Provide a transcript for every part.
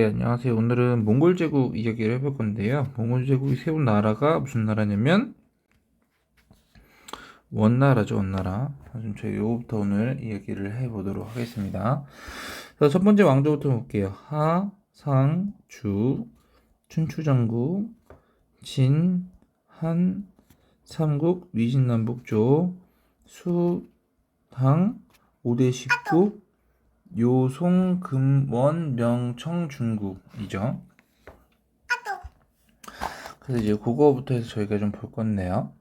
네, 안녕하세요. 오늘은 몽골 제국 이야기를 해볼 건데요. 몽골 제국이 세운 나라가 무슨 나라냐면 원나라죠, 원나라. 좀 저희 요거부터 오늘 이야기를 해보도록 하겠습니다. 첫 번째 왕조부터 볼게요. 하, 상, 주, 춘추전국, 진, 한, 삼국, 위진남북조, 수, 당, 오대 십국, 요송, 금, 원, 명, 청, 중국이죠. 그래서 이제 그거부터 해서 저희가 좀 볼 건데요.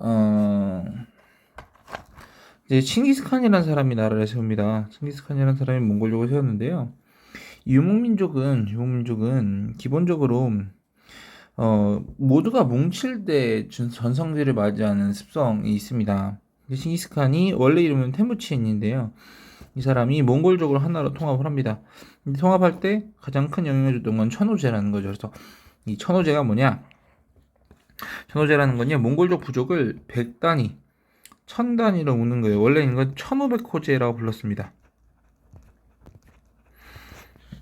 어, 이제 칭기스칸이라는 사람이 나라를 세웁니다. 칭기스칸이라는 사람이 몽골족을 세웠는데요. 이 유목민족은 유목민족은 기본적으로 어, 모두가 뭉칠 때 전- 전성기를 맞이하는 습성이 있습니다. 칭기스칸이 원래 이름은 테무치인인데요. 이 사람이 몽골족을 하나로 통합을 합니다. 근데 통합할 때 가장 큰 영향을 줬던 건 천호제라는 거죠. 그래서 이 천호제가 뭐냐? 천호제라는 건요, 몽골족 부족을 100단위, 1000단위로 묶는 거예요. 원래 이건 1500호제라고 불렀습니다.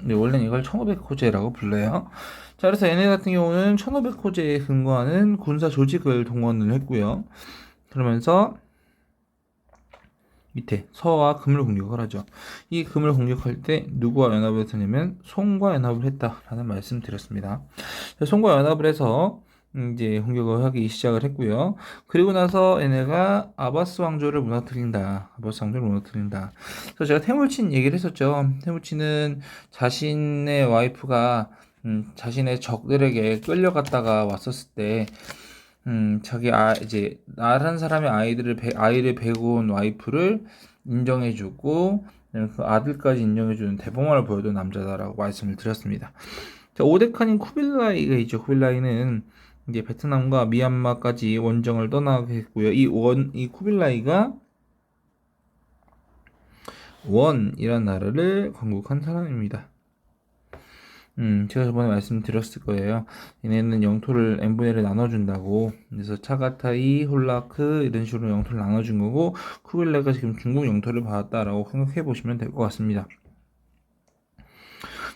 네, 원래는 이걸 1500호제라고 불러요. 자, 그래서 얘네 같은 경우는 1500호제에 근거하는 군사 조직을 동원을 했고요. 그러면서 밑에 서와 금을 공격을 하죠. 이 금을 공격할 때 누구와 연합을 했냐면 송과 연합을 했다라는 말씀 드렸습니다. 송과 연합을 해서 이제 공격을 하기 시작을 했고요. 그리고 나서 얘네가 아바스 왕조를 무너뜨린다. 아바스 왕조를 무너뜨린다. 그래서 제가 태물친 얘기를 했었죠. 태물친은 자신의 와이프가 음, 자신의 적들에게 끌려갔다가 왔었을 때 음, 자기 아 이제 다른 사람의 아이들을 배, 아이를 베고 온 와이프를 인정해주고 그 아들까지 인정해주는 대범함을 보여준 남자다라고 말씀을 드렸습니다. 자, 오데칸인 쿠빌라이가 있죠. 쿠빌라이는 이제 베트남과 미얀마까지 원정을 떠나게 했고요. 이 원, 이 쿠빌라이가 원이라는 나라를 건국한 사람입니다. 음, 제가 저번에 말씀드렸을 거예요. 얘네는 영토를 n분의 1을 나눠준다고. 그래서 차가타이, 홀라크 이런 식으로 영토를 나눠준 거고 쿠빌라이가 지금 중국 영토를 받았다라고 생각해 보시면 될 것 같습니다.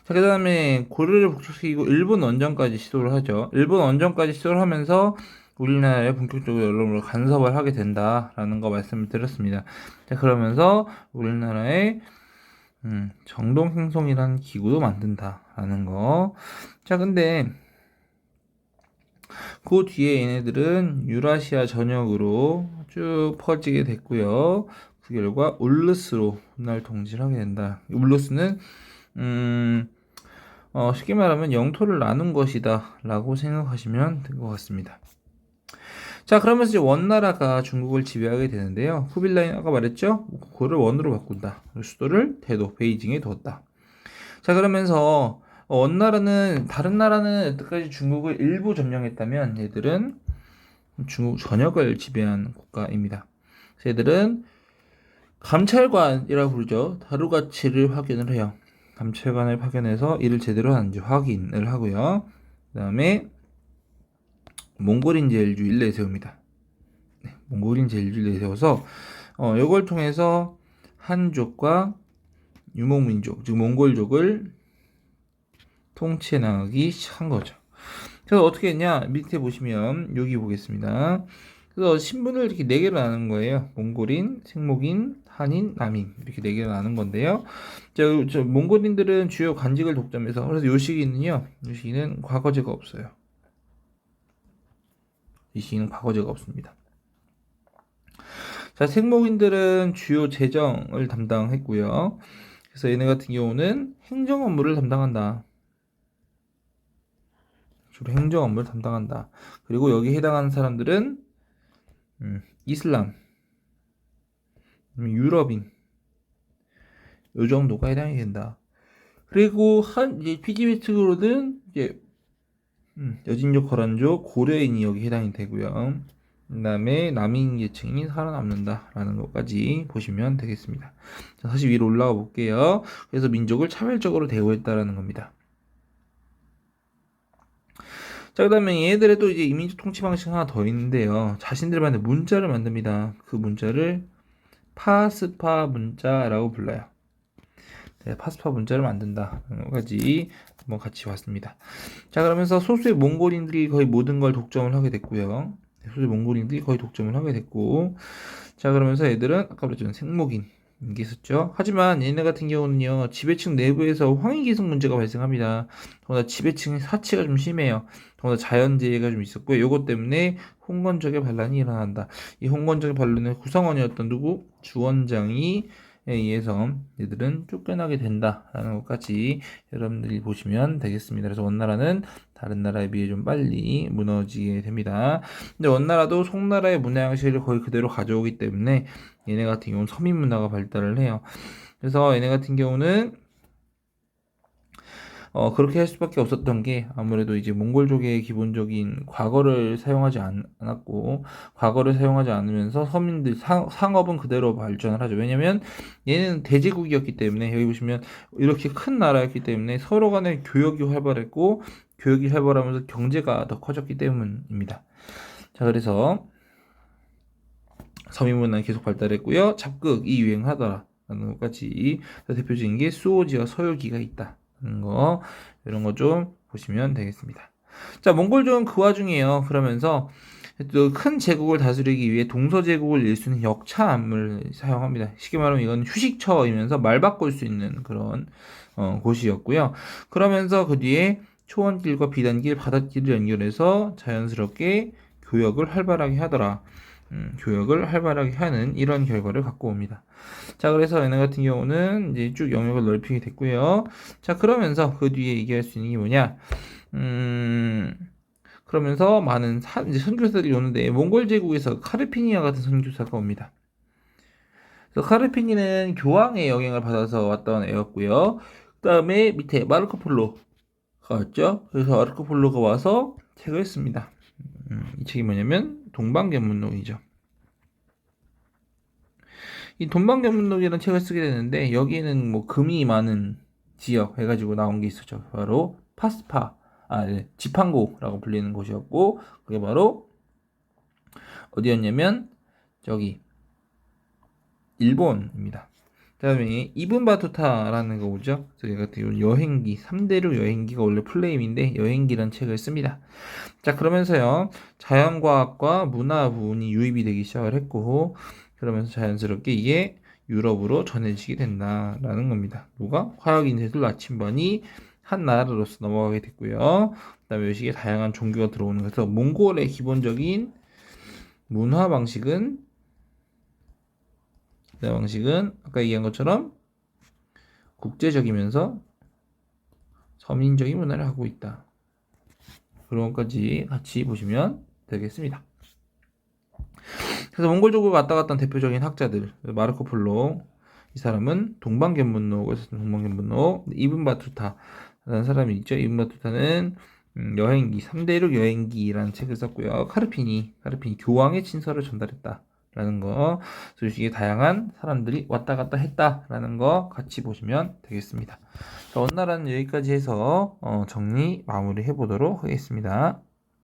자, 그 다음에 고려를 북쪽시키고 일본 원정까지 시도를 하죠. 일본 원정까지 시도를 하면서 우리나라에 본격적으로 여러분을 간섭을 하게 된다라는 거 말씀을 드렸습니다. 자, 그러면서 우리나라에 음, 정동행성이라는 기구도 만든다라는 거. 자, 근데 그 뒤에 얘네들은 유라시아 전역으로 쭉 퍼지게 됐고요. 그 결과 울루스로 훗날 통치를 하게 된다. 울루스는 음, 어, 쉽게 말하면 영토를 나눈 것이다 라고 생각하시면 될 것 같습니다. 자, 그러면서 이제 원나라가 중국을 지배하게 되는데요. 후빌라인 아까 말했죠? 그거를 원으로 바꾼다. 수도를 대도, 베이징에 두었다. 자, 그러면서 원나라는 다른 나라는 여태까지 중국을 일부 점령했다면 얘들은 중국 전역을 지배한 국가입니다. 얘들은 감찰관이라고 부르죠. 다루가치를 확인을 해요. 감찰관을 파견해서 일을 제대로 하는지 확인을 하고요. 그 다음에 몽골인 제일주의를 내세웁니다. 네, 몽골인 제일주의를 내세워서 어, 이걸 통해서 한족과 유목민족, 즉 몽골족을 통치해 나가기 시작한 거죠. 그래서 어떻게 했냐? 밑에 보시면 여기 보겠습니다. 그래서 신분을 이렇게 네 개로 나눈 거예요. 몽골인, 생목인, 한인, 남인 이렇게 네 개로 나눈 건데요. 자, 저 몽골인들은 주요 관직을 독점해서 그래서 요 시기는요. 요 시기는 과거제가 없어요. 이 시기는 과거제가 없습니다. 자, 생목인들은 주요 재정을 담당했고요. 그래서 얘네 같은 경우는 행정 업무를 담당한다. 주로 행정 업무를 담당한다. 그리고 여기 해당하는 사람들은 음, 이슬람, 유럽인 요 정도가 해당이 된다. 그리고 한 이제 피지비 측으로는 이제 음, 여진족, 거란족, 고려인이 여기 해당이 되고요. 그다음에 남인 계층이 살아남는다라는 것까지 보시면 되겠습니다. 자, 다시 위로 올라가 볼게요. 그래서 민족을 차별적으로 대우했다라는 겁니다. 자, 그 다음에 얘들의 또 이제 이민족 통치 방식 하나 더 있는데요. 자신들만의 문자를 만듭니다. 그 문자를 파스파 문자라고 불러요. 네, 파스파 문자를 만든다. 까지 한번 같이 봤습니다. 자, 그러면서 소수의 몽골인들이 거의 모든 걸 독점을 하게 됐고요. 네, 소수의 몽골인들이 거의 독점을 하게 됐고, 자, 그러면서 얘들은 아까 말했던 생목인 게 있었죠. 하지만 얘네 같은 경우는요, 지배층 내부에서 황희기승 문제가 발생합니다. 더구나 지배층의 사치가 좀 심해요. 더구나 자연재해가 좀 있었고요. 요것 때문에 홍건적의 반란이 일어난다. 이 홍건적의 반란의 구성원이었던 누구? 주원장이 에 의해서 얘들은 쫓겨나게 된다라는 것까지 여러분들이 보시면 되겠습니다. 그래서 원나라는 다른 나라에 비해 좀 빨리 무너지게 됩니다. 근데 원나라도 송나라의 문화 양식을 거의 그대로 가져오기 때문에 얘네 같은 경우는 서민 문화가 발달을 해요. 그래서 얘네 같은 경우는 어, 그렇게 할 수밖에 없었던 게 아무래도 이제 몽골족의 기본적인 과거를 사용하지 않, 않았고 과거를 사용하지 않으면서 서민들 상, 상업은 그대로 발전을 하죠. 왜냐면 얘는 대제국이었기 때문에 여기 보시면 이렇게 큰 나라였기 때문에 서로 간의 교역이 활발했고 교역이 활발하면서 경제가 더 커졌기 때문입니다. 자, 그래서 서민 문화는 계속 발달했고요. 잡극이 유행하더라. 라는 것까지 대표적인 게 수오지와 서유기가 있다. 하는 거 이런 거 좀 보시면 되겠습니다. 자, 몽골족은 그 와중에요. 그러면서 또 큰 제국을 다스리기 위해 동서 제국을 일수 있는 역차함을 사용합니다. 쉽게 말하면 이건 휴식처이면서 말 바꿀 수 있는 그런 어, 곳이었고요. 그러면서 그 뒤에 초원길과 비단길, 바닷길을 연결해서 자연스럽게 교역을 활발하게 하더라. 음, 교역을 활발하게 하는 이런 결과를 갖고 옵니다. 자, 그래서 얘네 같은 경우는 이제 쭉 영역을 넓히게 됐고요. 자, 그러면서 그 뒤에 얘기할 수 있는 게 뭐냐? 음, 그러면서 많은 사, 이제 선교사들이 오는데 몽골 제국에서 카르피니아 같은 선교사가 옵니다. 카르피니는 교황의 영향을 받아서 왔던 애였고요. 그 다음에 밑에 마르코 폴로가 왔죠. 그래서 마르코 폴로가 와서 책을 씁니다. 음, 이 책이 뭐냐면 동방견문록이죠. 이 동방견문록이라는 책을 쓰게 되는데 여기에는 뭐 금이 많은 지역 해가지고 나온 게 있었죠. 바로 파스파, 아, 네, 지판고라고 불리는 곳이었고 그게 바로 어디였냐면 저기 일본입니다. 다음에 이분 바투타라는 거 오죠. 그래서 같은 여행기 3대륙 여행기가 원래 플레임인데 여행기란 책을 씁니다. 자 그러면서요 자연과학과 문화 부분이 유입이 되기 시작을 했고 그러면서 자연스럽게 이게 유럽으로 전해지게 된다라는 겁니다. 누가 화학인쇄술 나침반이 한 나라로서 넘어가게 됐고요. 그다음에 이 시기에 다양한 종교가 들어오는 그래서 몽골의 기본적인 문화 방식은 그 방식은 아까 얘기한 것처럼 국제적이면서 서민적인 문화를 하고 있다. 그런 것까지 같이 보시면 되겠습니다. 그래서 몽골족을 왔다 한 대표적인 학자들 마르코 폴로 이 사람은 동방견문록을 썼던 동방견문록 이븐 바투타라는 사람이 있죠. 이븐 바투타는 음, 여행기 3대륙 여행기라는 책을 썼고요. 카르피니 카르피니 교황의 친서를 전달했다. 라는 거, 소식이 다양한 사람들이 왔다 갔다 했다라는 거 같이 보시면 되겠습니다. 자, 원나라는 여기까지 해서 어, 정리 마무리 해보도록 하겠습니다.